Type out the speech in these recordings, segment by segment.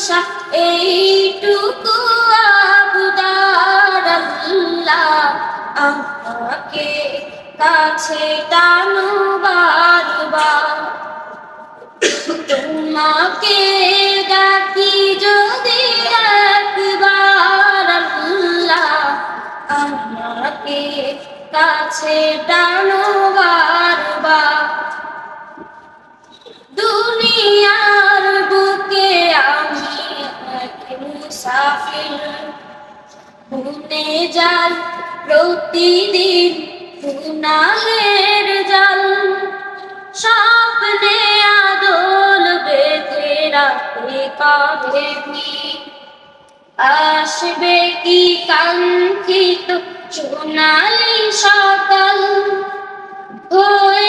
দিশা এইটুকু আবদার আমাকে কাছে টানো বারবার তোমাকে ডাকি যদি একবার আল্লাহ আমাকে কাছে টানো বারবার দুনিয়ার মুসাফির ভুলে যাই প্রতিদিন গুনাহের জাল। স্বপ্নে আদল বেঁধে রাতে কাঁধে আসবে কি কাঙ্ক্ষিত সোনালি সকাল? হয়ে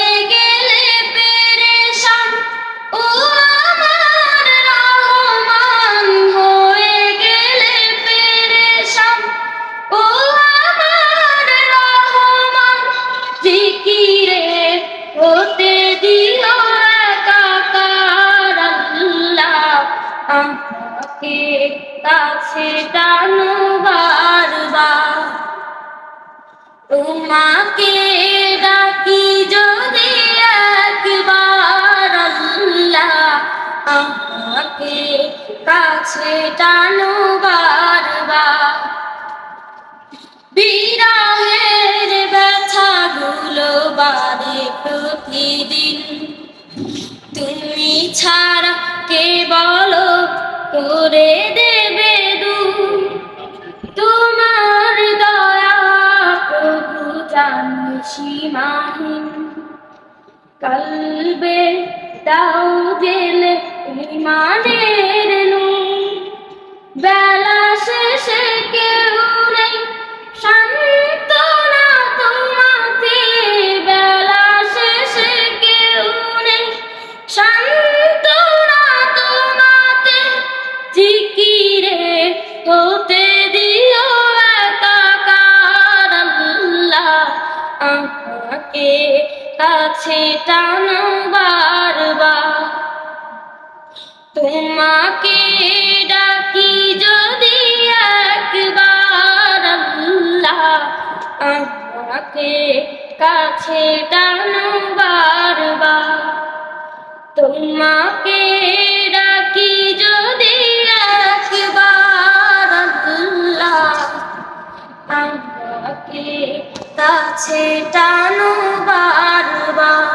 আমাকে কাছে টানো বারবার তোমাকে ডাকি যদি একবার আল্লাহ আমাকে কাছে টানো বারবার বিরাহের ব্যথাগুলো বাড়ে প্রতিদিন। তুমি ছাড়া কে বলো করে দেবে দু। তোমার দয়া প্রভু জানি সীমাহীন। কলবে দাও জেলে ইমানের নু বেলা হতে দিও আল্লাহ। আমাকে কাছে টানো বারবার। তোমাকে ডাকি যদি একবার আল্লাহ। আমাকে কাছে টানো বারবার। তোমাকে ডাকি যদি কাছে টানো বারবার।